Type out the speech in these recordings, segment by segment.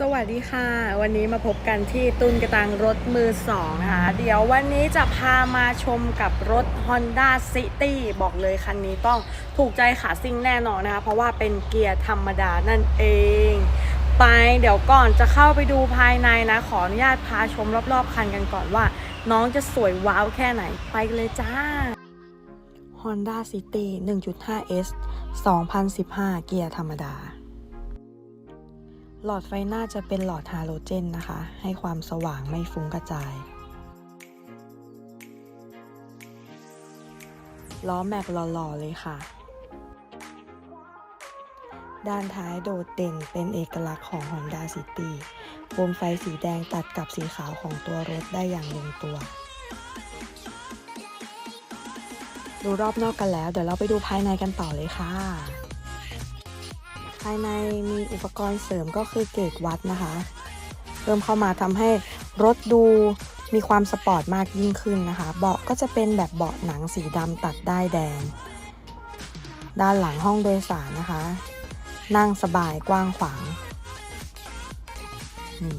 สวัสดีค่ะ วันนี้มาพบกันที่ตุนกระตังรถมือสองนะคะเดี๋ยววันนี้จะพามาชมกับรถ Honda City บอกเลยคันนี้ต้องถูกใจขาซิ่งแน่นอนนะคะ เพราะว่าเป็นเกียร์ธรรมดานั่นเอง ไปเดี๋ยวก่อนจะเข้าไปดูภายในนะ ขออนุญาตพาชมรอบๆคันกันก่อนว่า น้องจะสวยว้าวแค่ไหนไปเลยจ้า Honda City 1.5S 2015 เกียร์ธรรมดา หลอดไฟหน้าจะเป็นหลอดฮาโลเจนนะคะ ให้ความสว่างไม่ฟุ้งกระจาย ล้อแม็กหล่อๆเลยค่ะ ด้านท้ายโดดเด่นเป็นเอกลักษณ์ของ Honda City โคมไฟสีแดงตัดกับสีขาวของตัวรถได้อย่างลงตัว ดูรอบนอกกันแล้ว เดี๋ยวเราไปดูภายในกันต่อเลยค่ะ ภายในมีอุปกรณ์เสริมก็คือเกจวัดนะคะเพิ่มเข้ามาทำให้รถดูมีความสปอร์ตมากยิ่งขึ้นนะคะ เบาะก็จะเป็นแบบเบาะหนังสีดำตัดได้แดง ด้านหลังห้องโดยสารนะคะ นั่งสบายกว้างขวางนี่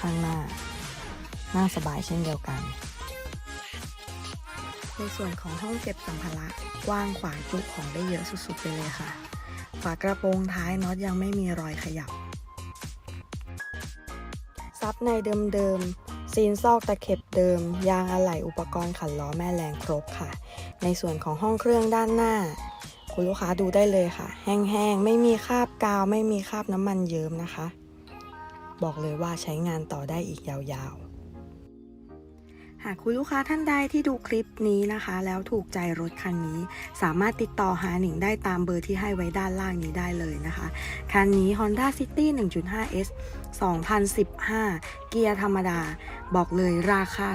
ข้างหน้า นั่งสบายเช่นเดียวกัน ในส่วนของห้องเก็บสัมภาระกว้างขวางจุของได้เยอะสุดๆไปเลยค่ะากระโปรงท้ายน็อตยังไม่มีรอยขยับ ซับในเดิมๆ ซีนซอกตะเข็บเดิม ยางอะไหล่อุปกรณ์ขันล้อแม่แรงครบค่ะ ในส่วนของห้องเครื่องด้านหน้า คุณลูกค้าดูได้เลยค่ะ แห้งๆ ไม่มีคราบกาว ไม่มีคราบน้ำมันเยิ้มนะคะ บอกเลยว่าใช้งานต่อได้อีกยาวๆ หากคุณลูกค้าท่านใดที่ดูคลิปนี้นะคะ แล้วถูกใจรถคันนี้ สามารถติดต่อหาหนิงได้ตามเบอร์ที่ให้ไว้ด้านล่างนี้ได้เลยนะคะ คันนี้ Honda City 1.5S 2015 เกียร์ธรรมดา บอกเลยราคา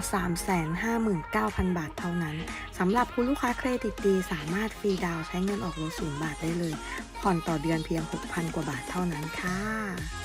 359,000 บาทเท่านั้นสำหรับคุณลูกค้าเครดิตดีสามารถฟรีดาวน์ใช้เงินออกรถศูนย์บาทได้เลย ผ่อนต่อเดือนเพียง 6,000 กว่าบาทเท่านั้นค่ะ